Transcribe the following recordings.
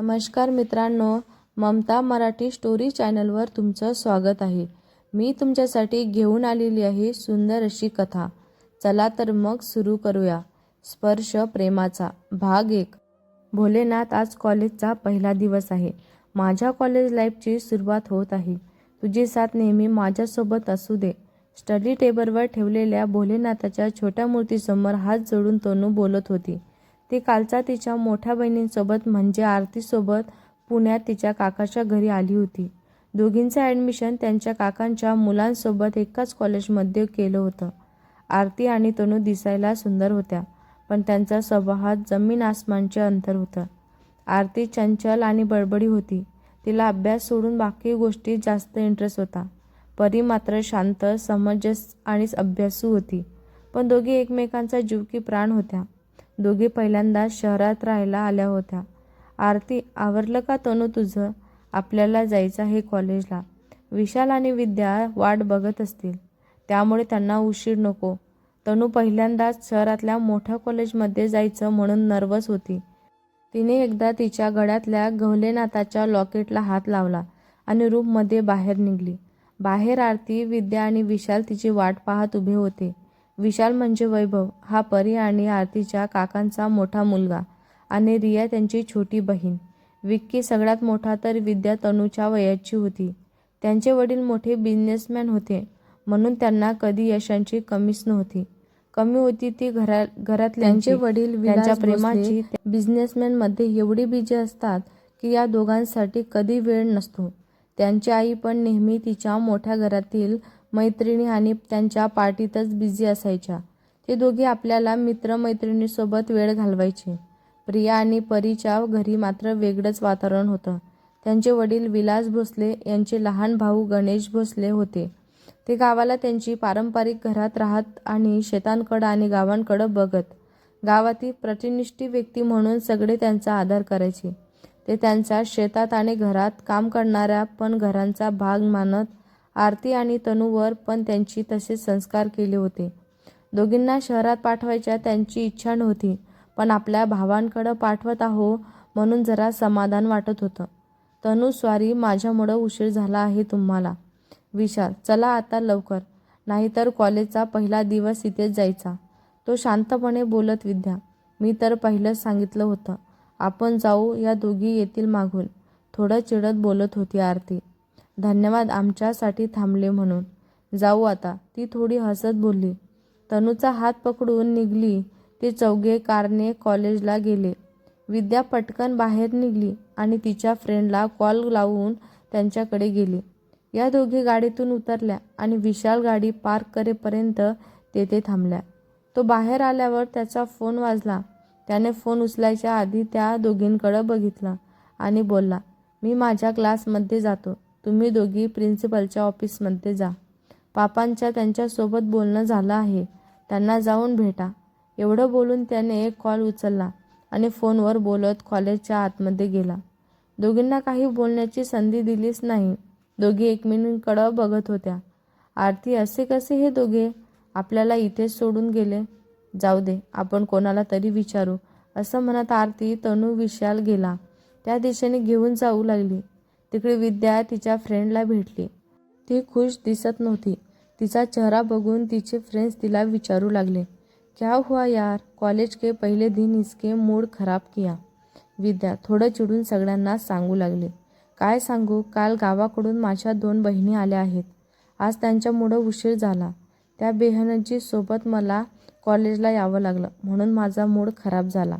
नमस्कार मित्रांनो ममता मराठी स्टोरी चॅनलवर तुमचं स्वागत आहे. मी तुमच्यासाठी घेऊन आलेली आहे सुंदर अशी कथा. चला तर मग सुरू करूया. स्पर्श प्रेमाचा. भाग एक. भोलेनाथ आज कॉलेजचा पहिला दिवस आहे. माझ्या कॉलेज लाईफची सुरुवात होत आहे. तुझी साथ नेहमी माझ्यासोबत असू दे. स्टडी टेबलवर ठेवलेल्या भोलेनाथाच्या छोट्या मूर्तीसमोर हात जोडून तोनू बोलत होती. ती कालचा तिच्या मोठ्या बहिणींसोबत म्हणजे आरतीसोबत पुण्यात तिच्या काकाच्या घरी आली होती. दोघींचं ॲडमिशन त्यांच्या काकांच्या मुलांसोबत एकाच कॉलेजमध्ये केलं होतं. आरती आणि तनू दिसायला सुंदर होत्या पण त्यांचा स्वभावात जमीन आसमानचे अंतर होतं. आरती चंचल आणि बडबडी होती. तिला अभ्यास सोडून बाकी गोष्टी जास्त इंटरेस्ट होता. परी मात्र शांत समंजस आणि अभ्यासू होती. पण दोघी एकमेकांचा जीव की प्राण होत्या. दोघी पहिल्यांदा शहरात राहायला आल्या होत्या. आरती आवरलं का तनू तुझं? आपल्याला जायचं आहे कॉलेजला. विशाल आणि विद्या वाट बघत असतील. त्यामुळे त्यांना उशीर नको. तनू पहिल्यांदाच शहरातल्या मोठ्या कॉलेजमध्ये जायचं म्हणून नर्वस होती. तिने एकदा तिच्या गळ्यातल्या गवलेनाथाच्या लॉकेटला हात लावला आणि रूममध्ये बाहेर निघली. बाहेर आरती विद्या आणि विशाल तिची वाट पाहत उभे होते. विशाल म्हणजे वैभव. हा परी आणि आरतीच्या काकांचा मोठा मुलगा आणि रिया त्यांची छोटी बहीण. विक्की सगळ्यात मोठा तर विद्या तनूच्या वयाची होती. त्यांचे वडील मोठे बिझनेसमॅन होते म्हणून त्यांना कधी यशांची कमीच नव्हती. कमी होती ती घरा घरातल्यांचे. वडील त्यांच्या प्रेमाची बिझनेसमॅनमध्ये एवढी बिजी असतात की या दोघांसाठी कधी वेळ नसतो. त्यांची आई पण नेहमी तिच्या मोठ्या घरातील मैत्रिणी आणि त्यांच्या पार्टीतच बिझी असायच्या. ते दोघे आपल्याला मित्रमैत्रिणीसोबत वेळ घालवायचे. प्रिया आणि परीच्या घरी मात्र वेगळंच वातावरण होतं. त्यांचे वडील विलास भोसले यांचे लहान भाऊ गणेश भोसले होते. ते गावाला त्यांची पारंपरिक घरात राहत आणि शेतांकडं आणि गावांकडं बघत. गावातील प्रतिनिष्ठी व्यक्ती म्हणून सगळे त्यांचा आदर करायचे. ते त्यांच्या शेतात आणि घरात काम करणाऱ्या पण घरांचा भाग मानत आरती आणि तनूवर पण त्यांची तसे संस्कार केले होते. दोघींना शहरात पाठवायच्या त्यांची इच्छा नव्हती पण आपल्या भावांकडं पाठवत आहो म्हणून जरा समाधान वाटत होतं. तनू स्वारी माझ्यामुळं उशीर झाला आहे तुम्हाला. विशाल चला आता लवकर. नाहीतर कॉलेजचा पहिला दिवस इथेच जायचा. तो शांतपणे बोलत विद्या मी तर पहिलंच सांगितलं होतं. आपण जाऊ या दोघी येतील मागून. थोडं चिडत बोलत होती आरती. धन्यवाद आमच्यासाठी थांबले म्हणून. जाऊ आता. ती थोडी हसत बोलली. तनूचा हात पकडून निघली. ते चौघे कारने कॉलेजला गेले. विद्या पटकन बाहेर निघली आणि तिच्या फ्रेंडला कॉल लावून त्यांच्याकडे गेली. या दोघी गाडीतून उतरल्या आणि विशाल गाडी पार्क करेपर्यंत तेथे थांबल्या. तो बाहेर आल्यावर त्याचा फोन वाजला. त्याने फोन उचलायच्या आधी त्या दोघींकडं बघितलं आणि बोलला मी माझ्या क्लासमध्ये जातो. तुम्ही दोघी प्रिन्सिपलच्या ऑफिसमध्ये जा. पापांच्या त्यांच्यासोबत बोलणं झालं आहे. त्यांना जाऊन भेटा. एवढं बोलून त्याने एक कॉल उचलला आणि फोनवर बोलत कॉलेजच्या आतमध्ये गेला. दोघींना काही बोलण्याची संधी दिलीच नाही. दोघी एकमेकींकडं बघत होत्या. आरती असे कसे हे दोघे? आपल्याला इथेच सोडून गेले. जाऊ दे आपण कोणाला तरी विचारू. असं म्हणत आरती तनू विशाल गेला. त्या दिशेने घेऊन जाऊ लागली. तिकडे विद्या तिच्या फ्रेंडला भेटली. ती खुश दिसत नव्हती. तिचा चेहरा बघून तिचे फ्रेंड्स तिला विचारू लागले. क्या हुआ यार? कॉलेज के पहिले दिन इसके मूड खराब किया. विद्या थोडं चिडून सगळ्यांना सांगू लागले. काय सांगू? काल गावाकडून माझ्या दोन बहिणी आल्या आहेत. आज त्यांच्यामुळं उशीर झाला. त्या बेहनजी सोबत मला कॉलेजला यावं लागलं. म्हणून माझा मूड खराब झाला.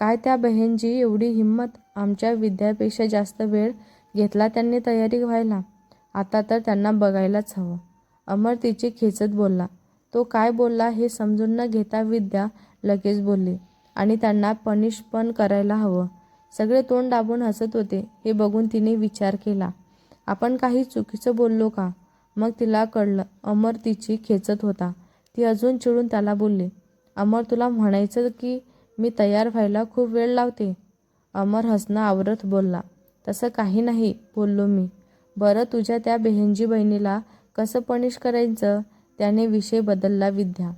काय त्या बहिणजी एवढी हिंमत? आमच्या विद्यापेक्षा जास्त वेळ घेतला त्यांनी तयारी व्हायला. आता तर त्यांना बघायलाच हवं. अमर तिची खेचत बोलला. तो काय बोलला हे समजून न घेता विद्या लगेच बोलली आणि त्यांना पनिश पण करायला हवं. सगळे तोंड दाबून हसत होते. हे बघून तिने विचार केला. आपण काही चुकीचं बोललो का? मग तिला कळलं. अमर तिची खेचत होता. ती अजून चिडून त्याला बोलली अमर तुला म्हणायचं की मी तयार व्हायला खूप वेळ लावते. अमर हसणं आवरत बोलला. तसं काही नाही बोललो मी. बरं तुझ्या त्या बेहनजी बहिणीला कसं पनिश करायचं? त्याने विषय बदलला विद्या.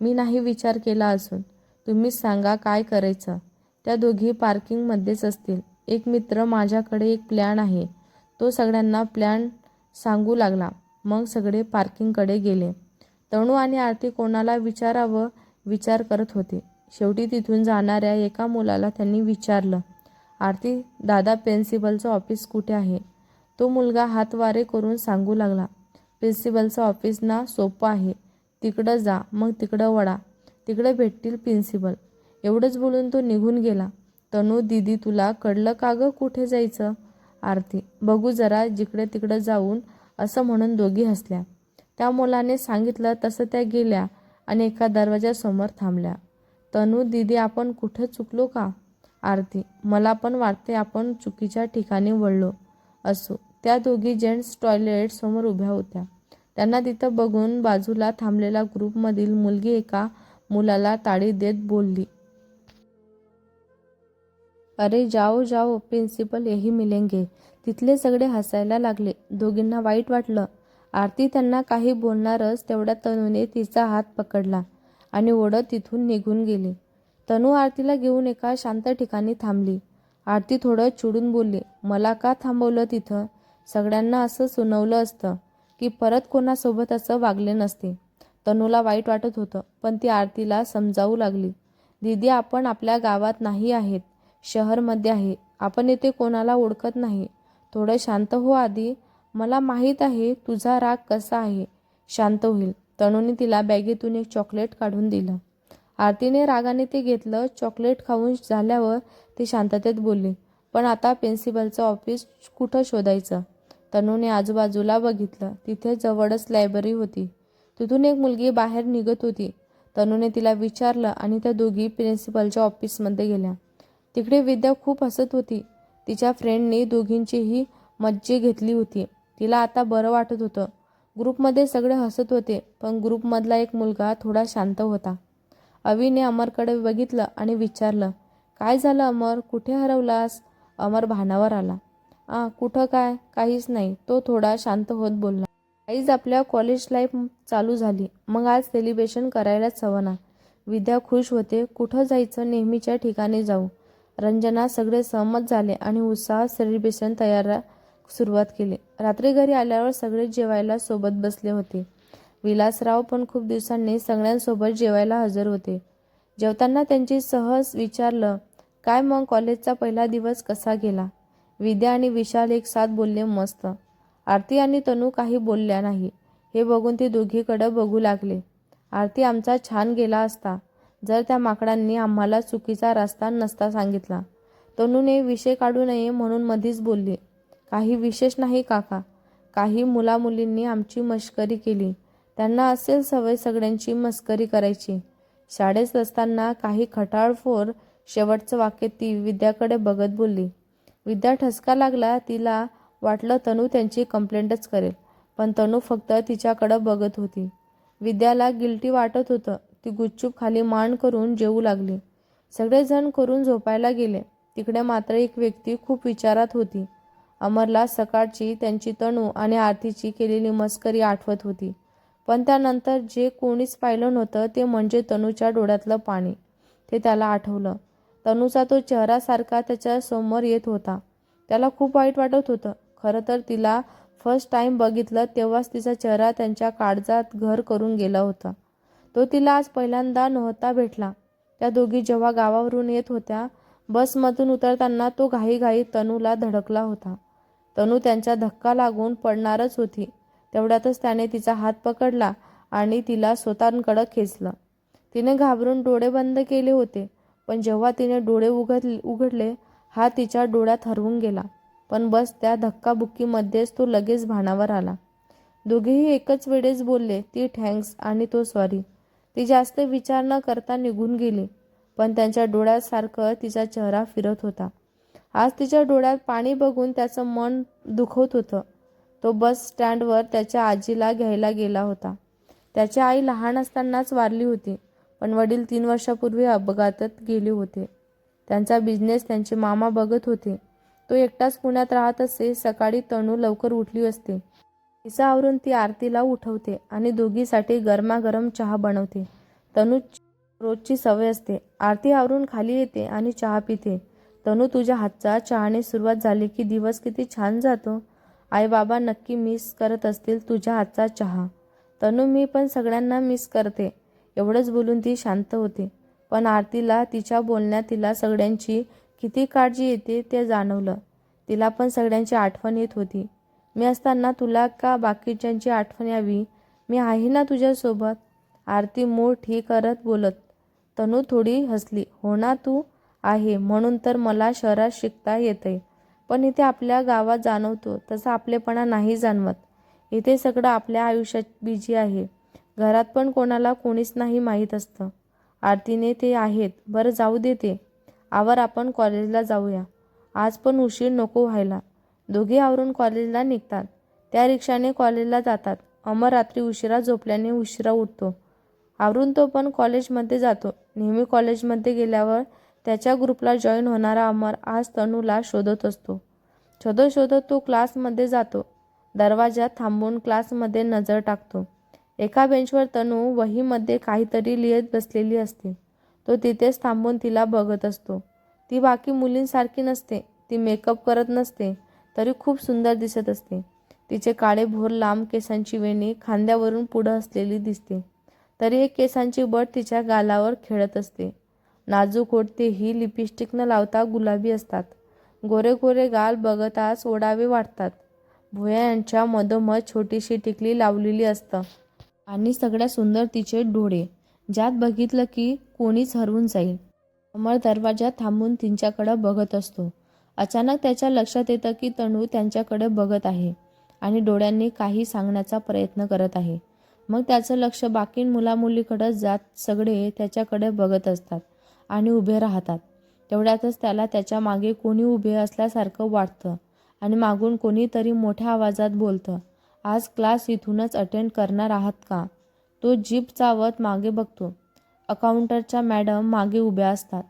मी नाही विचार केला असून तुम्हीच सांगा काय करायचं? त्या दोघी पार्किंगमध्येच असतील. एक मित्र माझ्याकडे एक प्लॅन आहे. तो सगळ्यांना प्लॅन सांगू लागला. मग सगळे पार्किंगकडे गेले. तणू आणि आरती कोणाला विचारावं? विचार करत होते. शेवटी तिथून जाणाऱ्या एका मुलाला त्यांनी विचारलं आरती दादा प्रिन्सिपलचं ऑफिस कुठे आहे? तो मुलगा हातवारे करून सांगू लागला प्रिन्सिपलचं ऑफिस ना सोपं आहे. तिकडं जा मग तिकडं वडा तिकडं भेटतील प्रिन्सिपल. एवढंच बोलून तो निघून गेला. तनू दीदी तुला कळलं का गं कुठे जायचं? आरती बघू जरा जिकडे तिकडं जाऊन असं म्हणून दोघी हसल्या. त्या मुलाने सांगितलं तसं त्या गेल्या आणि एका दरवाजासमोर थांबल्या. तनू दीदी आपण कुठं चुकलो का? आरती. मला पण वाटते आपण चुकीच्या ठिकाणी वळलो असो. त्या दोघी जेंट्स टॉयलेट समोर उभ्या होत्या. त्यांना तिथं बघून बाजूला थांबलेल्या ग्रुपमधील मुलगी एका मुलाला ताळी देत बोलली. अरे जाओ जाओ प्रिन्सिपल यही मिलेंगे. तिथले सगळे हसायला लागले. दोघींना वाईट वाटलं. आरती त्यांना काही बोलणारच तेवढ्या तनूने तिचा हात पकडला आणि ओढत तिथून निघून गेली. तनू आरतीला घेऊन एका शांत ठिकाणी थांबली. आरती थोडं चिडून बोलली मला का थांबवलं तिथं? सगळ्यांना असं सुनवलं असतं की परत कोणासोबत असं वागले नसते. तनूला वाईट वाटत होतं पण ती आरतीला समजावू लागली. दीदी आपण आपल्या गावात नाही आहेत शहरमध्ये आहे. आपण येथे कोणाला ओळखत नाही. थोडं शांत हो आधी. मला माहीत आहे तुझा राग कसा आहे. शांत होईल. तणूने तिला बॅगेतून एक चॉकलेट काढून दिलं. आरतीने रागाने ते घेतलं चॉकलेट खाऊन झाल्यावर ती शांततेत बोलली पण आता प्रिन्सिपलचं ऑफिस कुठं शोधायचं? तनूने आजूबाजूला बघितलं तिथे जवळच लायब्ररी होती. तिथून एक मुलगी बाहेर निघत होती. तनूने तिला विचारलं आणि त्या दोघी प्रिन्सिपलच्या ऑफिसमध्ये गेल्या. तिकडे विद्या खूप हसत होती. तिच्या फ्रेंडने दोघींचीही मज्जे घेतली होती. तिला आता बरं वाटत होतं. ग्रुपमध्ये सगळे हसत होते पण ग्रुपमधला एक मुलगा थोडा शांत होता. अवीने अमरकडे बघितलं आणि विचारलं काय झालं अमर? कुठे हरवलास? अमर भानावर आला. आ कुठं काय? काहीच नाही. तो थोडा शांत होत बोलला. आईज आपल्या कॉलेज लाईफ चालू झाली. मग आज सेलिब्रेशन करायलाच हवं ना. विद्या खुश होते. कुठं जायचं नेहमीच्या ठिकाणी जाऊ. रंजना सगळे सहमत झाले आणि उत्साह सेलिब्रेशन तयार सुरुवात केली. रात्री घरी आल्यावर सगळे जेवायला सोबत बसले होते. विलासराव पण खूप दिवसांनी सगळ्यांसोबत जेवायला हजर होते. जेवताना त्यांची सहज विचारलं काय मग कॉलेजचा पहिला दिवस कसा गेला विद्या आणि विशाल एक साथ बोलले मस्त. आरती आणि तनू काही बोलल्या नाही. हे बघून ते दोघीकडं बघू लागले. आरती आमचा छान गेला असता. जर त्या माकडांनी आम्हाला चुकीचा रस्ता नसता सांगितला. तनूने विषय काढू नये म्हणून मधीच बोलली काही विशेष नाही काका. काही मुलामुलींनी आमची मश्करी केली. त्यांना असेल सवय सगळ्यांची मस्करी करायची. शाळेत असताना काही खटाळफोर शेवटचं वाक्य ती विद्याकडे बघत बोलली. विद्या ठसका लागला तिला वाटलं तनू त्यांची कंप्लेंटच करेल पण तनू फक्त तिच्याकडं बघत होती. विद्याला गिल्टी वाटत होतं. ती गुच्चूप खाली मान करून जेवू लागली. सगळेजण करून झोपायला गेले. तिकडे मात्र एक व्यक्ती खूप विचारात होती. अमरला सकाळची त्यांची तणू आणि आरतीची केलेली मस्करी आठवत होती. पण त्यानंतर जे कोणीच पाहिलं नव्हतं ते म्हणजे तनूच्या डोळ्यातलं पाणी. ते त्याला आठवलं. तनूचा तो चेहरासारखा त्याच्यासमोर येत होता. त्याला खूप वाईट वाटत होतं. खरं तर तिला फर्स्ट टाईम बघितलं तेव्हाच तिचा चेहरा त्यांच्या काळजात घर करून गेला होता. तो तिला आज पहिल्यांदा नव्हता भेटला. त्या दोघी जेव्हा गावावरून येत होत्या बसमधून उतरताना तो घाईघाई तनूला धडकला होता. तनू त्यांचा धक्का लागून पडणारच होती. तेवढ्यातच त्याने तिचा हात पकडला आणि तिला स्वतःकडं खेचलं. तिने घाबरून डोळे बंद केले होते पण जेव्हा तिने डोळे उघड उघडले हा तिच्या डोळ्यात हरवून गेला. पण बस त्या धक्काबुक्कीमध्येच तो लगेच भानावर आला. दोघेही एकच वेळेस बोलले ती थँक्स आणि तो सॉरी. ती जास्त विचार न करता निघून गेली पण त्यांच्या डोळ्यासारखं तिचा चेहरा फिरत होता. आज तिच्या डोळ्यात पाणी बघून त्याचं मन दुखवत होतं. तो बस स्टँडवर त्याच्या आजीला घ्यायला गेला होता. त्याची आई लहान असतानाच वारली होती पण वडील तीन वर्षापूर्वी अपघातात गेले होते. त्यांचा बिझनेस त्यांचे मामा बघत होते. तो एकटाच पुण्यात राहत असे सकाळी तणू लवकर उठली असते. तिचा आवरून ती आरतीला उठवते आणि दोघीसाठी गरमागरम चहा बनवते. तनू रोजची सवय असते. आरती आवरून खाली येते आणि चहा पिते. तनू तुझ्या हातचा चहाने सुरुवात झाली की दिवस किती छान जातो. आई बाबा नक्की मिस करत असतील तुझ्या हातचा चहा. तनू मी पण सगळ्यांना मिस करते. एवढंच बोलून ती शांत होते. पण आरतीला तिच्या बोलण्यात तिला सगळ्यांची किती काळजी येते ते जाणवलं. तिला पण सगळ्यांची आठवण येत होती. मी असताना तुला का बाकीच्यांची आठवण यावी? मी आहे ना तुझ्यासोबत. आरती मूळ ठीक करत बोलत. तनू थोडी हसली. हो ना तू आहे. म्हणून तर मला शहरात शिकता येतंय. पण इथे आपल्या गावात जाणवतो तसा आपलेपणा नाही जाणवत. इथे सगळं आपल्या आयुष्यात बिझी आहे. घरात पण कोणाला कोणीच नाही माहीत असतं. आरतीने ते आहेत. बरं जाऊ दे ते. आवर आपण कॉलेजला जाऊया. आज पण उशीर नको व्हायला. दोघे आवरून कॉलेजला निघतात. त्या रिक्षाने कॉलेजला जातात. अमर रात्री उशिरा झोपल्याने उशिरा उठतो. आवरून तो पण कॉलेजमध्ये जातो. नेहमी कॉलेजमध्ये गेल्यावर त्याच्या ग्रुपला जॉईन होणारा अमर आज तनूला शोधत असतो. शोधत शोधत तो क्लासमध्ये जातो. दरवाजात थांबून क्लासमध्ये नजर टाकतो. एका बेंचवर तनू वहीमध्ये काहीतरी लिहित बसलेली असते. तो तिथेच थांबून तिला बघत असतो. ती बाकी मुलींसारखी नसते. ती मेकअप करत नसते. तरी खूप सुंदर दिसत असते. तिचे काळे भोर लांब केसांची वेणी खांद्यावरून पुढं असलेली दिसते. तरी एक केसांची बट तिच्या गालावर खेळत असते. नाजूक ओठते ही लिपस्टिक न लावता गुलाबी असतात. गोरे गोरे गाल बघताच ओढावे वाटतात भुया यांच्या मधोमध छोटीशी टिकली लावलेली असतं. आणि सगळ्यात सुंदर तिचे डोळे ज्यात बघितलं की कोणीच हरवून जाईल. अमर दरवाजा थांबून तिच्याकडं बघत असतो. अचानक त्याच्या लक्षात येतं की तणू त्यांच्याकडे बघत आहे आणि डोळ्यांनी काही सांगण्याचा प्रयत्न करत आहे. मग त्याचं लक्ष बाकी मुलामुलीकडं जात सगळे त्याच्याकडे बघत असतात. आणि उभे राहतात. तेवढ्यातच त्याला त्याच्यामागे कोणी उभे असल्यासारखं वाटतं आणि मागून कोणीतरी मोठ्या आवाजात बोलतं आज क्लास इथूनच अटेंड करणार आहात का? तो जीप चावत मागे बघतो. अकाउंटरच्या मॅडम मागे उभ्या असतात.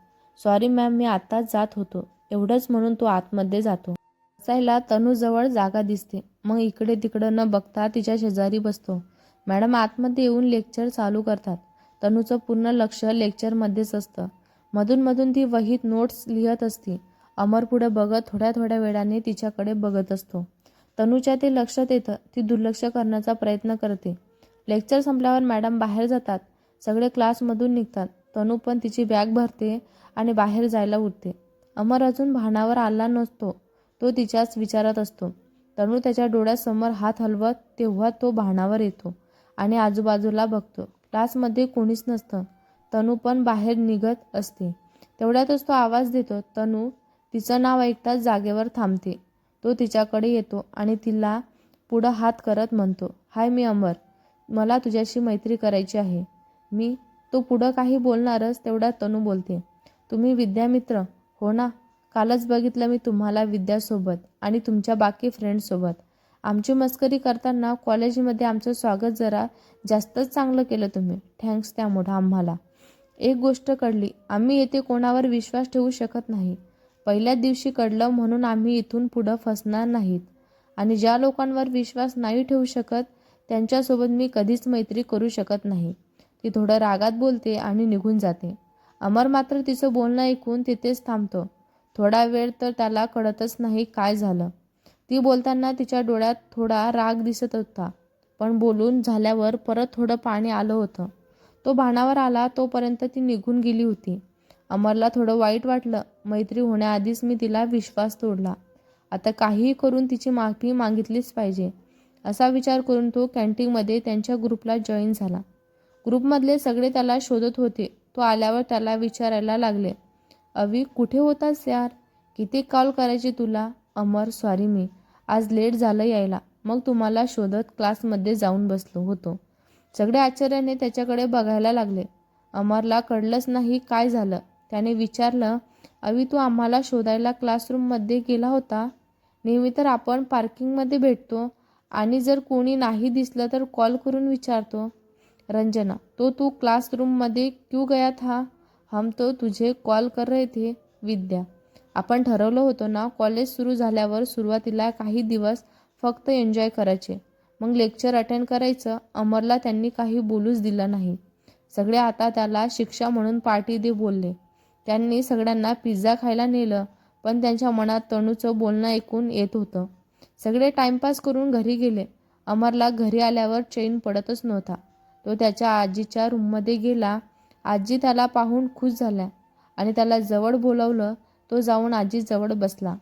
सॉरी मॅम मी आत्ताच जात होतो. एवढंच म्हणून तो आतमध्ये जातो. बसायला तनूजवळ जागा दिसते. मग इकडे तिकडं न बघता तिच्या शेजारी बसतो. मॅडम आतमध्ये येऊन लेक्चर चालू करतात. तनूचं पूर्ण लक्ष लेक्चरमध्येच असतं. मधूनमधून ती वहीत नोट्स लिहत असते. अमर पुढे बघत थोड्या थोड्या वेळाने तिच्याकडे बघत असतो. तनूच्या ते लक्षात येतं ती दुर्लक्ष करण्याचा प्रयत्न करते. लेक्चर संपल्यावर मॅडम बाहेर जातात. सगळे क्लासमधून निघतात. तनू पण तिची बॅग भरते आणि बाहेर जायला उठते. अमर अजून भानावर आला नसतो. तो तिच्याच विचारात असतो. तनू त्याच्या डोळ्यासमोर हात हलवत तेव्हा तो भानावर येतो आणि आजूबाजूला बघतो. क्लासमध्ये कोणीच नसतं. तनू पण बाहेर निघत असते. तेवढ्यातच तो आवाज देतो तनू तिचं नाव ऐकताच जागेवर थांबते. तो तिच्याकडे येतो आणि तिला पुढं हात करत म्हणतो हाय मी अमर मला तुझ्याशी मैत्री करायची आहे. मी तो पुढं काही बोलणारच तेवढ्या तनू बोलते. तुम्ही विद्यामित्र हो ना? कालच बघितलं मी तुम्हाला विद्यासोबत आणि तुमच्या बाकी फ्रेंडसोबत आमची मस्करी करताना कॉलेजमध्ये आमचं स्वागत जरा जास्तच चांगलं केलं तुम्ही. थँक्स त्यामुळं आम्हाला. एक गोष्ट कळली. आम्ही येथे कोणावर विश्वास ठेवू शकत नाही. पहिल्याच दिवशी कळलं म्हणून आम्ही इथून पुढं फसणार नाहीत. आणि ज्या लोकांवर विश्वास नाही ठेवू शकत त्यांच्यासोबत मी कधीच मैत्री करू शकत नाही. ती थोडं रागात बोलते आणि निघून जाते. अमर मात्र तिचं बोलणं ऐकून तिथेच थांबतो. थोडा वेळ तर त्याला कळतच नाही काय झालं. ती बोलताना तिच्या डोळ्यात थोडा राग दिसत होता. पण बोलून झाल्यावर परत थोडं पाणी आलं होतं. तो भानावर आला तोपर्यंत ती निघून गेली होती. अमरला थोडं वाईट वाटलं. मैत्री होण्याआधीच मी तिला विश्वास तोडला. आता काहीही करून तिची माफी मागितलीच पाहिजे. असा विचार करून तो कॅन्टीनमध्ये त्यांच्या ग्रुपला जॉईन झाला. ग्रुपमधले सगळे त्याला शोधत होते. तो आल्यावर त्याला विचारायला लागले. अवी कुठे होतास यार? किती कॉल करायचे तुला? अमर सॉरी मी. आज लेट झालं यायला. मग तुम्हाला शोधत क्लासमध्ये जाऊन बसलो होतो. सगळे आश्चर्याने त्याच्याकडे बघायला लागले. अमरला कळलंच नाही काय झालं. त्याने विचारलं अवी तू आम्हाला शोधायला क्लासरूममध्ये गेला होता? नेहमी तर आपण पार्किंगमध्ये भेटतो आणि जर कोणी नाही दिसलं तर कॉल करून विचारतो. रंजना तो तू क्लासरूममध्ये क्यों गया था हम तो तुझे कॉल कर रहे थे विद्या. आपण ठरवलं होतं ना कॉलेज सुरू झाल्यावर सुरुवातीला काही दिवस फक्त एन्जॉय करायचे. मग लेक्चर अटेंड करायचं. अमरला त्यांनी काही बोलूच दिलं नाही. सगळे आता त्याला शिक्षा म्हणून पार्टी दे बोलले. त्यांनी सगळ्यांना पिझ्झा खायला नेलं पण त्यांच्या मनात तणूचं बोलणं ऐकून येत होतं. सगळे टाइमपास करून घरी गेले. अमरला घरी आल्यावर चैन पडतच नव्हता. तो त्याच्या आजीच्या रूममध्ये गेला. आजी त्याला पाहून खुश झाल्या आणि त्याला जवळ बोलवलं. तो जाऊन आजीजवळ बसला.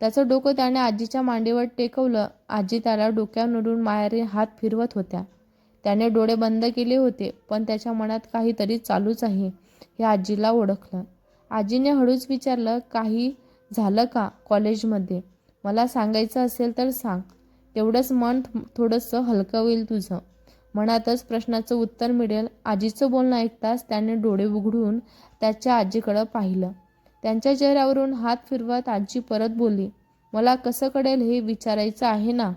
त्याचं डोकं त्याने आजीच्या मांडीवर टेकवलं. आजी त्याला डोक्यावरून मायारी हात फिरवत होत्या. त्याने डोळे बंद केले होते पण त्याच्या मनात काहीतरी चालूच आहे हे आजीला ओळखलं. आजीने हळूच विचारलं काही झालं का कॉलेजमध्ये? मला सांगायचं असेल तर सांग. तेवढंच मन थोडंसं हलकं होईल तुझं. मनातच प्रश्नाचं उत्तर मिळेल. आजीचं बोलणं ऐकताच त्याने डोळे उघडून त्याच्या आजीकडं पाहिलं. त्यांच्या चेहऱ्यावरून हात फिरवत आजी परत बोलली मला कसं कळेल हे विचारायचं आहे ना?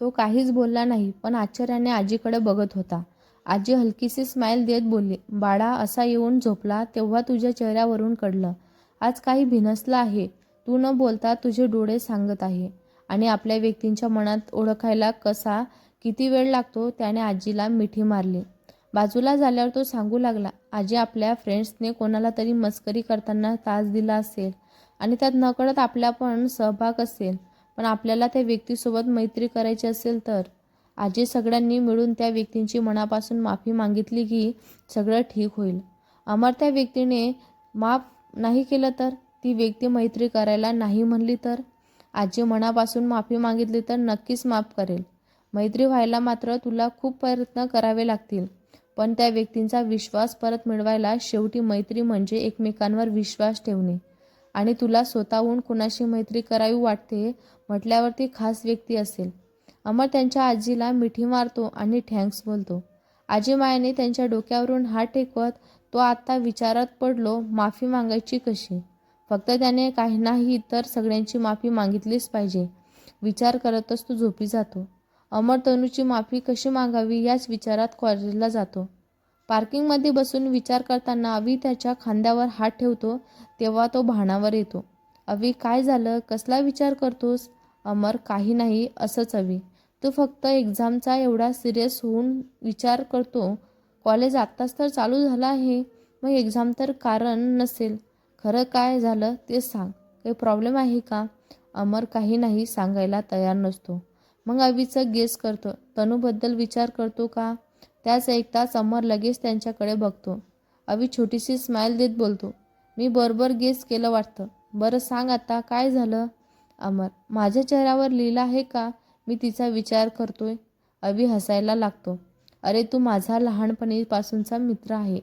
तो काहीच बोलला नाही पण आश्चर्याने आजीकडे बघत होता. आजी हलकीशी स्माईल देत बोलली बाळा असा येऊन झोपला तेव्हा तुझ्या चेहऱ्यावरून कळलं. आज काही भिनसलं आहे. तू न बोलता तुझे डोळे सांगत आहे. आणि आपल्या व्यक्तींच्या मनात ओळखायला कसा किती वेळ लागतो? त्याने आजीला मिठी मारली. बाजूला झाल्यावर तो सांगू लागला आजी आपल्या फ्रेंड्सने कोणाला तरी मस्करी करताना तास दिला असेल आणि त्यात नकळत आपला पण सहभाग असेल पण आपल्याला त्या व्यक्तीसोबत मैत्री करायची असेल तर? आजी सगळ्यांनी मिळून त्या व्यक्तींची मनापासून माफी मागितली की सगळं ठीक होईल. अमर त्या व्यक्तीने माफ नाही केलं तर? ती व्यक्ती मैत्री करायला नाही म्हणली तर? आजी मनापासून माफी मागितली तर नक्कीच माफ करेल. मैत्री व्हायला मात्र तुला खूप प्रयत्न करावे लागतील. पण त्या व्यक्तींचा विश्वास परत मिळवायला शेवटी मैत्री म्हणजे एकमेकांवर विश्वास ठेवणे. आणि तुला स्वतःहून कुणाशी मैत्री करावी वाटते म्हटल्यावर ती खास व्यक्ती असेल. अमर त्यांच्या आजीला मिठी मारतो आणि थँक्स बोलतो. आजी मायाने त्यांच्या डोक्यावरून हात टेकवत तो आत्ता विचारात पडलो माफी मागायची कशी? फक्त त्याने काही नाही तर सगळ्यांची माफी मागितलीच पाहिजे. विचार करतच तो झोपी जातो. अमर तनूची माफी कशी मागावी याच विचारात कॉलेजला जातो. पार्किंगमध्ये बसून विचार करताना अवी त्याच्या खांद्यावर हात ठेवतो तेव्हा तो भानावर येतो. अवी काय झालं? कसला विचार करतोस? अमर काही नाही असंच अवी. तू फक्त एक्झामचा एवढा सिरियस होऊन विचार करतो. कॉलेज आत्ताच तर चालू झालं आहे. मग एक्झाम तर कारण नसेल. खरं काय झालं ते सांग. काही प्रॉब्लेम आहे का? अमर काही नाही सांगायला तयार नसतो. मग अवीचं गेस करतो. तनूबद्दल विचार करतो का? त्याच ऐकताच अमर लगेच त्यांच्याकडे बघतो. अवी छोटीशी स्माईल देत बोलतो. मी बरोबर गेस केलं वाटतं. बरं सांग आता काय झालं? अमर माझ्या चेहऱ्यावर लिहिलं आहे का? मी तिचा विचार करतोय. अवी हसायला लागतो. अरे तू माझा लहानपणीपासूनचा मित्र आहे.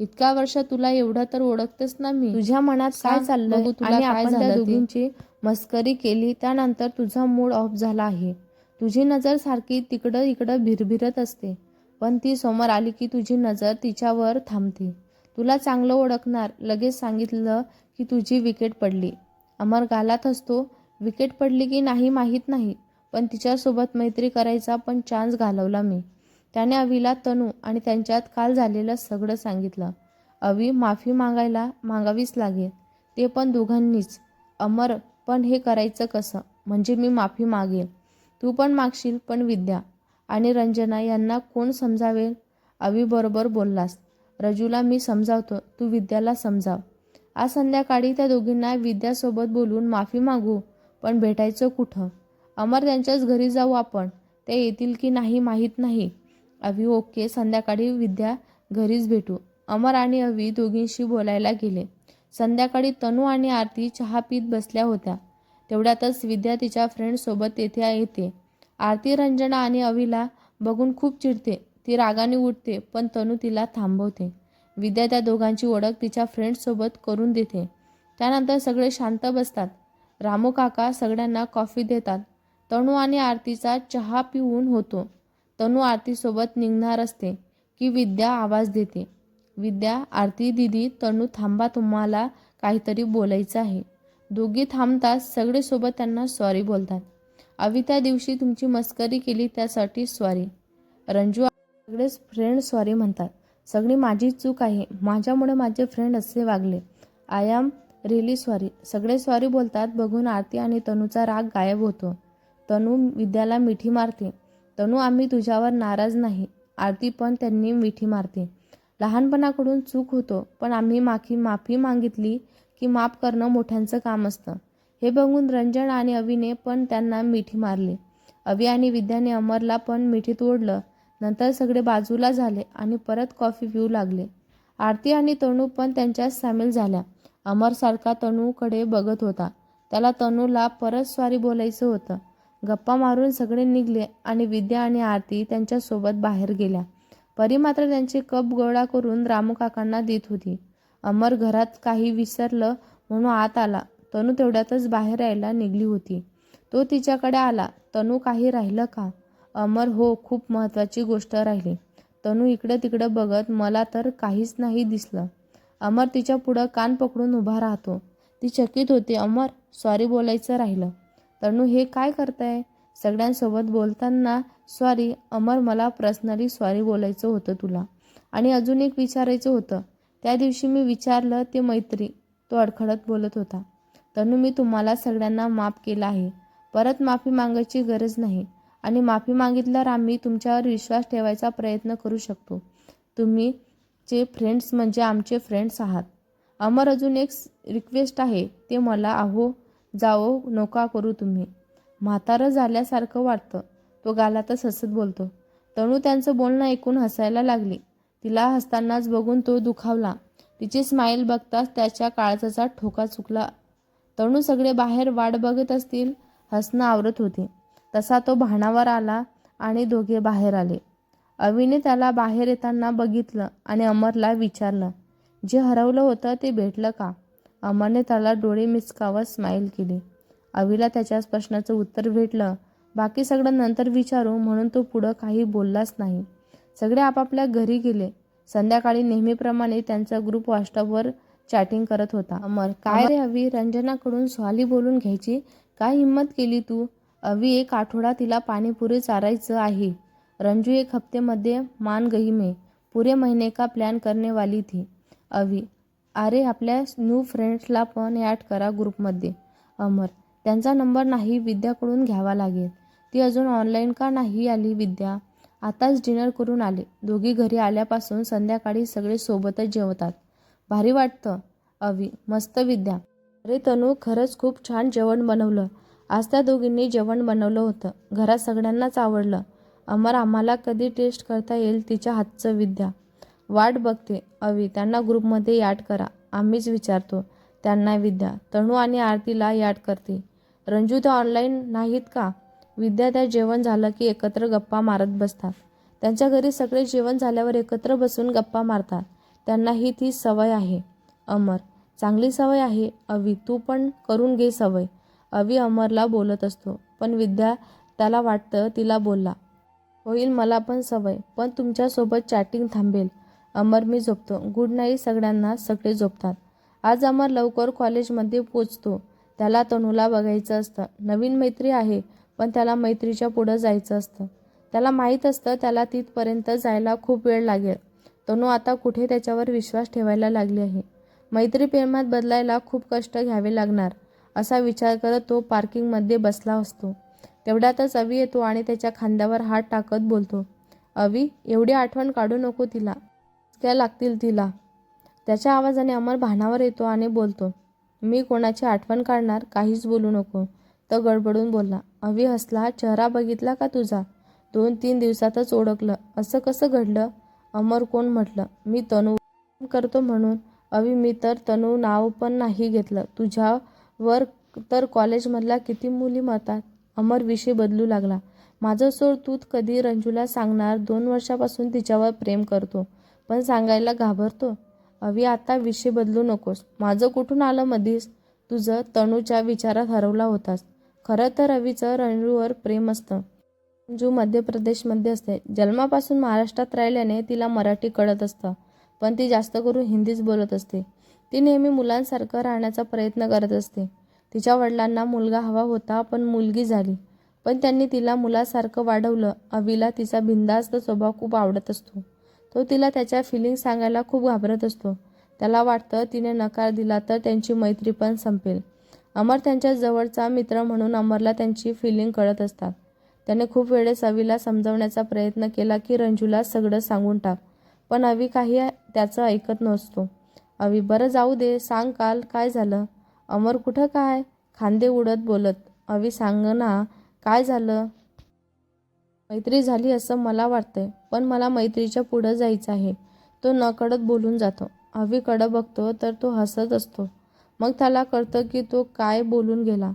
इतका वर्ष तुला एवढं तर ओळखतेस ना मी. तुझ्या मनात काय चाललं तुला काय झालं. दोघींची मस्करी केली त्यानंतर तुझा मूड ऑफ झाला आहे. तुझी नजर सारखी तिकडं इकडं भिरभिरत असते. पण ती समोर आली की तुझी नजर तिच्यावर थांबते. तुला चांगलं ओळखणार. लगेच सांगितलं की तुझी विकेट पडली. अमर गालात असतो विकेट पडली की नाही माहीत नाही. पण तिच्यासोबत मैत्री करायचा पण चान्स घालवला मी. त्याने अवीला तनू आणि त्यांच्यात काल झालेलं सगळं सांगितलं. अवी माफी मागायला मागावीच लागेल. ते पण दोघांनीच. अमर पण हे करायचं कसं? म्हणजे मी माफी मागेल. तू पण मागशील पण विद्या. आणि रंजना यांना कोण समजावेल अवीबरोबर बोललास. रजूला मी समजावतो तू विद्याला समजाव. आज संध्याकाळी त्या दोघींना विद्यासोबत बोलून माफी मागू पण भेटायचं कुठं? अमर त्यांच्याच घरी जाऊ आपण ते येतील की नाही माहीत नाही. अवी ओके संध्याकाळी विद्या घरीच भेटू. अमर आणि अवी दोघींशी बोलायला गेले. संध्याकाळी तनू आणि आरती चहा पीत बसल्या होत्या. तेवढ्यातच विद्या तिच्या फ्रेंडसोबत तेथे येते. आरती रंजना आणि अविला बघून खूप चिडते. ती रागाने उठते पण तनू तिला थांबवते. विद्या त्या दोघांची ओळख तिच्या फ्रेंडसोबत करून देते. त्यानंतर सगळे शांत बसतात. रामू काका सगळ्यांना कॉफी देतात. तनू आणि आरतीचा चहा पिऊन होतो. तनू आरतीसोबत निघणार असते की विद्या आवाज देते. विद्या आरती दिदी तनू थांबा तुम्हाला काहीतरी बोलायचं आहे. दोघी थांबतात सगळे सोबत त्यांना सॉरी बोलतात. अवी त्या दिवशी तुमची मस्करी केली त्यासाठी सॉरी रंजू सगळेच फ्रेंड सॉरी म्हणतात. सगळी माझी चूक आहे. माझ्यामुळे माझे फ्रेंड असे वागले. आय एम रिली सॉरी सगळे सॉरी बोलतात. बघून आरती आणि तनूचा राग गायब होतो. तनू विद्याला मिठी मारते. तनू आम्ही तुझ्यावर नाराज नाही. आरती पण त्यांनी मिठी मारते. लहानपणाकडून चूक होतो पण आम्ही माफी माफी मागितली की माफ करणं मोठ्यांचं काम असतं. हे बघून रंजन आणि अवीने पण त्यांना मिठी मारली. अवी आणि विद्याने अमरला पण मिठीत ओढलं नंतर सगळे बाजूला झाले आणि परत कॉफी पिऊ लागले. आरती आणि तनू पण त्यांच्यात सामील झाल्या. अमरसारखा तनूकडे बघत होता. त्याला तनूला परत स्वारी बोलायचं होतं. गप्पा मारून सगळे निघले आणि विद्या आणि आरती त्यांच्यासोबत बाहेर गेल्या. परी मात्र त्यांचे कप गोळा करून रामू काकांना देत होती. अमर घरात काही विसरलं म्हणून आत आला. तनू तेवढ्यातच बाहेर यायला निघली होती. तो तिच्याकडे आला. तनू काही राहिलं का? अमर हो खूप महत्त्वाची गोष्ट राहिली. तनू इकडं तिकडं बघत मला तर काहीच नाही दिसलं. अमर तिच्या पुढं कान पकडून उभा राहतो. ती चकित होती. अमर सॉरी बोलायचं राहिलं. तनू हे काय करताय? सगळ्यांसोबत बोलताना सॉरी अमर मला पर्सनली सॉरी बोलायचं होतं तुला. आणि अजून एक विचारायचं होतं. त्या दिवशी मी विचारलं ते मैत्री तो अडखळत बोलत होता. तनु मी तुम्हाला सगळ्यांना माफ केला आहे. परत माफी मागायची गरज नाही. आणि माफी मागितल्यावर आम्ही तुमच्यावर विश्वास ठेवायचा प्रयत्न करू शकतो. तुम्ही चे फ्रेंड्स म्हणजे आमचे फ्रेंड्स आहात. अमर अजून एक रिक्वेस्ट आहे. ते मला अहो जाओ नका करू तुम्ही. म्हातारं झाल्यासारखं वाटतं. तो गालातच हसत बोलतो. तणू त्यांचं बोलणं ऐकून हसायला लागली. तिला हसतानाच बघून तो दुखावला. तिची स्माईल बघताच त्याच्या काळजाचा ठोका चुकला. तणू सगळे बाहेर वाट बघत असतील हसणं आवरत होते. तसा तो भाणावर आला आणि दोघे बाहेर आले. अवीने त्याला बाहेर येताना बघितलं आणि अमरला विचारलं जे हरवलं होतं ते भेटलं का? अमरने त्याला डोळे मिचकावत स्माईल केली. अवीला त्याच्या प्रश्नाचं उत्तर भेटलं. बाकी सगळं नंतर विचारू म्हणून तो पुढं काही बोललाच नाही. सगळे आपापल्या घरी गेले. संध्याकाळी नेहमीप्रमाणे त्यांचा ग्रुप व्हॉट्सअपवर चॅटिंग करत होता. अमर काय रे अवी? रंजनाकडून स्वाली बोलून घ्यायची? काय हिंमत केली तू? अवी एक आठवडा तिला पाणीपुरी चारायचं आहे. रंजू एक हफ्तेमध्ये मान गई में पुरे महीने का प्लॅन करने वाली थी. अवी अरे आपल्या न्यू फ्रेंड्सला पण ॲड करा ग्रुपमध्ये अमर त्यांचा नंबर नाही विद्याकडून घ्यावा लागेल. ती अजून ऑनलाईन का नाही आली विद्या? आताच डिनर करून आले. दोघी घरी आल्यापासून संध्याकाळी सगळे सोबतच जेवतात. भारी वाटतं. अवी मस्त विद्या. अरे तनू खरंच खूप छान जेवण बनवलं. आज त्या दोघींनी जेवण बनवलं होतं. घरात सगळ्यांनाच आवडलं. अमर आम्हाला कधी टेस्ट करता येईल तिच्या हातचं विद्या. वाट बघते. अवी त्यांना ग्रुपमध्ये याड करा. आम्हीच विचारतो. त्यांना विद्या. तणू आणि आरतीला याड करते. रंजू त्या ऑनलाईन नाहीत का? विद्या त्या जेवण झालं की एकत्र गप्पा मारत बसतात. त्यांच्या घरी सगळे जेवण झाल्यावर एकत्र बसून गप्पा मारतात. त्यांना ही ती सवय आहे. अमर चांगली सवय आहे. अवी तू पण करून घे सवय. अवी अमरला बोलत असतो पण विद्या त्याला वाटतं तिला बोलला होईल मला पण सवय पण तुमच्यासोबत चॅटिंग थांबेल. अमर मी झोपतो. गुड नाईट सगळ्यांना सगळे झोपतात. आज अमर लवकर कॉलेजमध्ये पोचतो. त्याला तनूला बघायचं असतं. नवीन मैत्री आहे. पण त्याला मैत्रीच्या पुढं जायचं असतं. त्याला माहीत असतं त्याला तिथपर्यंत जायला खूप वेळ लागेल. तनू आता कुठे त्याच्यावर विश्वास ठेवायला लागली आहे? मैत्री प्रेमात बदलायला खूप कष्ट घ्यावे लागणार असा विचार करत तो पार्किंगमध्ये बसला असतो. तेवढ्यातच अवी येतो आणि त्याच्या खांद्यावर हात टाकत बोलतो अवी एवढी आठवण काढू नको तिला. त्या लागतील तिला? त्याच्या आवाजाने अमर भानावर येतो आणि बोलतो मी कोणाची आठवण काढणार काहीच बोलू नको. तर गडबडून बोलला अवी हसला चेहरा बघितला का तुझा दोन तीन दिवसातच ओळखलं. असं कसं घडलं? अमर कोण म्हटलं मी तनू करतो म्हणून. अवी मी तर तनू नाव पण नाही घेतलं. तुझ्यावर तर कॉलेजमधल्या किती मुली मरतात अमर विषय बदलू लागला. माझं सोड तू कधी रंजूला सांगणार? दोन वर्षापासून तिच्यावर प्रेम करतो पण सांगायला घाबरतो. अवी आता विषय बदलू नकोस. माझं कुठून आलं मधीस तुझं तनूच्या विचारात हरवला होतास. खरं तर रवीचं रणजूवर प्रेम असतं. रणजू मध्य प्रदेशमध्ये असते. जन्मापासून महाराष्ट्रात राहिल्याने तिला मराठी कळत असतं. पण ती जास्त करून हिंदीच बोलत असते. ती नेहमी मुलांसारखं राहण्याचा प्रयत्न करत असते. तिच्या वडिलांना मुलगा हवा होता पण मुलगी झाली. पण त्यांनी तिला मुलासारखं वाढवलं. अवीला तिचा बिंदास्त स्वभाव खूप आवडत असतो. तो तिला त्याच्या फिलिंग सांगायला खूप घाबरत असतो. त्याला वाटतं तिने नकार दिला तर त्यांची मैत्री पण संपेल. अमर त्यांच्या जवळचा मित्र म्हणून अमरला त्यांची फिलिंग कळत असतात. त्याने खूप वेळेस अवीला समजवण्याचा प्रयत्न केला की रंजूला सगळं सांगून टाक पण अवी काही त्याचं ऐकत नसतो. अवी बरं जाऊ दे सांग काल काय झालं? अमर कुठं काय? खांदे उडत बोलत. अवी सांग ना काय झालं? मैत्री झाली असं मला वाटतंय पण मला मैत्रीच्या पुढं जायचं आहे. तो नकळत बोलून जातो. अवी कडं बघतो तर तो हसत असतो. मग त्याला कळतं की तो काय बोलून गेला.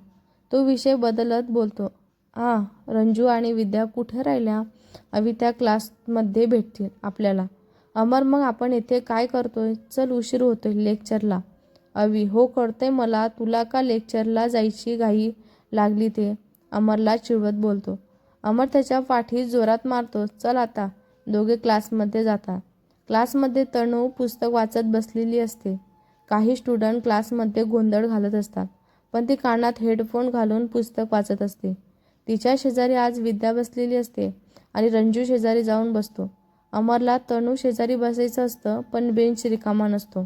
तो विषय बदलत बोलतो आ रंजू आणि विद्या कुठे राहिल्या? अवी त्या क्लासमध्ये भेटतील आपल्याला. अमर मग आपण इथे काय करतोय? चल उशीर होतोय लेक्चरला. अवी हो कळतंय मला. तुला का लेक्चरला जायची घाई लागली ते? अमरला चिडवत बोलतो. अमर त्याच्या पाठीत जोरात मारतो चल आता. दोघे क्लासमध्ये जातात क्लासमध्ये तणू पुस्तक वाचत बसलेली असते. काही स्टुडंट क्लासमध्ये गोंधळ घालत असतात. पण ती कानात हेडफोन घालून पुस्तक वाचत असते. तिच्या शेजारी आज विद्या बसलेली असते आणि रंजू शेजारी जाऊन बसतो. अमरला तणू शेजारी बसायचं असतं पण बेंच रिकामा नसतो.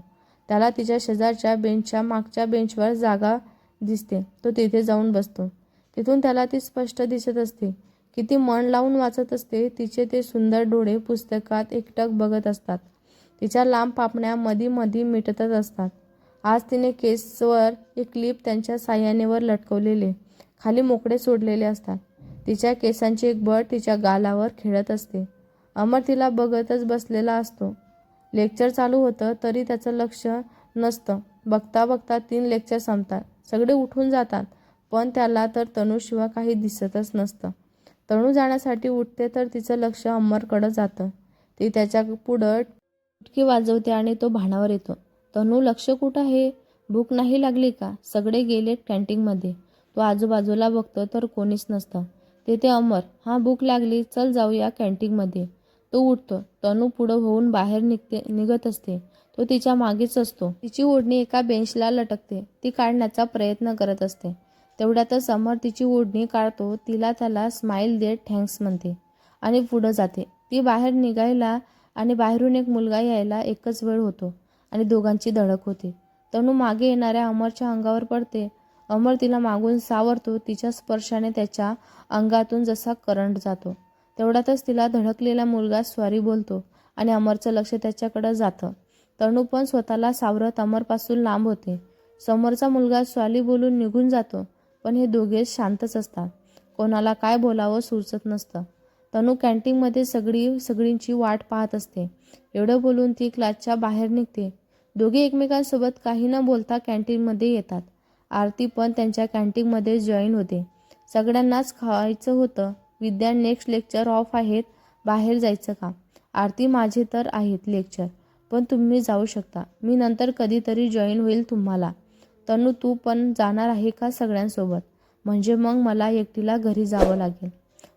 त्याला तिच्या शेजारच्या बेंचच्या मागच्या बेंचवर जागा दिसते. तो तिथे जाऊन बसतो. तिथून त्याला ती स्पष्ट दिसत असते किती मन लावून वाचत असते. तिचे ते सुंदर डोळे पुस्तकात एकटक बघत असतात. तिच्या लांब पापण्या मधी मधी मिटतच असतात. आज तिने केसवर एक क्लिप त्यांच्या साह्यानेवर लटकवलेले खाली मोकळे सोडलेले असतात. तिच्या केसांची एक बळ तिच्या गालावर खेळत असते. अमर तिला बघतच बसलेला असतो. लेक्चर चालू होतं तरी त्याचं लक्ष नसतं. बघता बघता तीन लेक्चर संपतात. सगळे उठून जातात पण त्याला तर तणूशिवाय काही दिसतच नसतं. तणू जाण्यासाठी उठते तर तिचं लक्ष अमरकडं जातं. ती त्याच्या पुढं फुटकी वाजवते आणि तो भाणावर येतो. तनू लक्ष कुठं आहे? भूक नाही लागली का? सगळे गेलेत कॅन्टीनमध्ये तो आजूबाजूला बघतो तर कोणीच नसतं. तेथे अमर हा भूक लागली चल जाऊया कॅन्टीनमध्ये तो उठतो. तनू पुढं होऊन बाहेर निघते निघत असते. तो तिच्या मागेच असतो. तिची ओढणी एका बेंचला लटकते. ती काढण्याचा प्रयत्न करत असते. तेवढ्यातच अमर तिची ओढणी काढतो. तिला त्याला स्माईल देत थँक्स म्हणते आणि पुढं जाते. ती बाहेर निघायला आणि बाहेरून एक मुलगा यायला एकच वेळ होतो आणि दोघांची धडक होते. तनू मागे येणाऱ्या अमरच्या अंगावर पडते. अमर तिला मागून सावरतो तिच्या स्पर्शाने त्याच्या अंगातून जसा करंट जातो. तेवढ्यातच तिला धडकलेला मुलगा स्वारी बोलतो आणि अमरचं लक्ष त्याच्याकडं जातं. तनू पण स्वतःला सावरत अमरपासून लांब होते. समोरचा मुलगा स्वाली बोलून निघून जातो पण हे दोघेच शांतच असतात. कोणाला काय बोलावं सुचत नसतं. तनू कॅन्टीनमध्ये सगळी सगळींची वाट पाहत असते. एवढं बोलून ती क्लासच्या बाहेर निघते. दोघे एकमेकांसोबत काही न बोलता कॅन्टीनमध्ये येतात. आरती पण त्यांच्या कॅन्टीनमध्ये जॉईन होते. सगळ्यांनाच खायचं होतं. विद्या नेक्स्ट लेक्चर ऑफ आहेत. बाहेर जायचं का? आरती माझे तर आहेत लेक्चर पण तुम्ही जाऊ शकता. मी नंतर कधीतरी जॉईन होईल तुम्हाला. तनू तू पण जाणार आहे का सगळ्यांसोबत? म्हणजे मग मला एकटीला घरी जावं लागेल.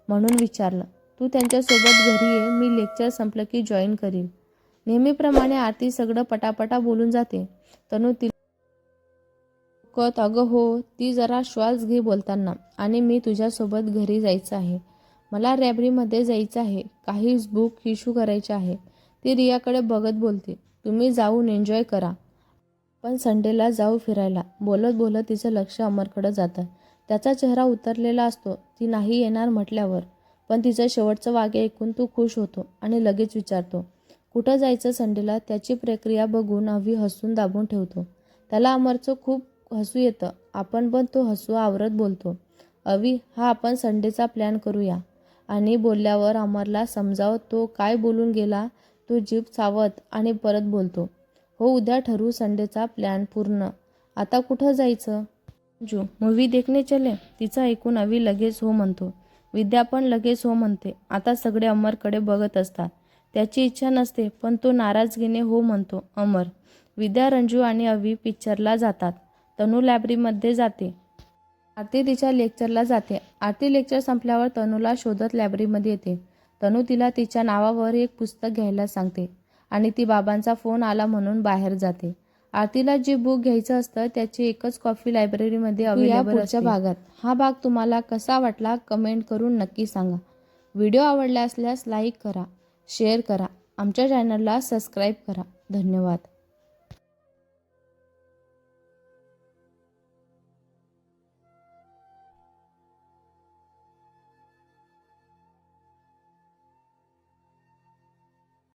म्हणून विचारलं. तू त्यांच्यासोबत घरी ये मी लेक्चर संपलं की जॉईन करीन. नेहमीप्रमाणे आरती सगळं पटापटा बोलून जाते. तनू ती कत अगं हो ती जरा श्वास घे बोलताना आणि मी तुझ्यासोबत घरी जायचं आहे. मला रॅबरीमध्ये जायचं आहे. काही बुक इशू करायचे आहे. ती रियाकडे बघत बोलते तुम्ही जाऊन एन्जॉय करा. पण संडेला जाऊ फिरायला. बोलत बोलत तिचं लक्ष अमरकडं जातं. त्याचा चेहरा उतरलेला असतो. ती नाही येणार म्हटल्यावर पण तिचं शेवटचं वागे ऐकून तू खुश होतो आणि लगेच विचारतो कुठं जायचं संडेला त्याची प्रक्रिया बघून अवी हसून दाबून ठेवतो. त्याला अमरचं खूप हसू येतं. आपण पण तो हसू आवरत बोलतो. अवी हा आपण संडेचा प्लॅन करूया आणि बोलल्यावर अमरला समजावत तो काय बोलून गेला? तो जीभ चावत आणि परत बोलतो हो उद्या ठरवू संडेचा प्लॅन पूर्ण. आता कुठं जायचं जो मूवी देखणे चले तिचं ऐकून अवी लगेच हो म्हणतो. विद्या पण लगेच हो म्हणते. आता सगळे अमरकडे बघत असतात. त्याची इच्छा नसते पण तो नाराजगीने हो म्हणतो अमर विद्या रंजू आणि अवी पिक्चरला जातात. तनू लायब्ररीमध्ये जाते. आरती तिच्या लेक्चरला जाते. आरती लेक्चर संपल्यावर तनूला शोधत लायब्ररीमध्ये येते. तनू तिला तिच्या नावावर एक पुस्तक घ्यायला सांगते आणि ती बाबांचा फोन आला म्हणून बाहेर जाते. आरतीला जे बुक घ्यायचं असतं त्याची एकच कॉफी लायब्ररीमध्ये अवेलेबल असते. भागात. हा भाग तुम्हाला कसा वाटला कमेंट करून नक्की सांगा. व्हिडिओ आवडला असल्यास लाईक करा शेअर करा. आमच्या चॅनलला सबस्क्राईब करा. धन्यवाद.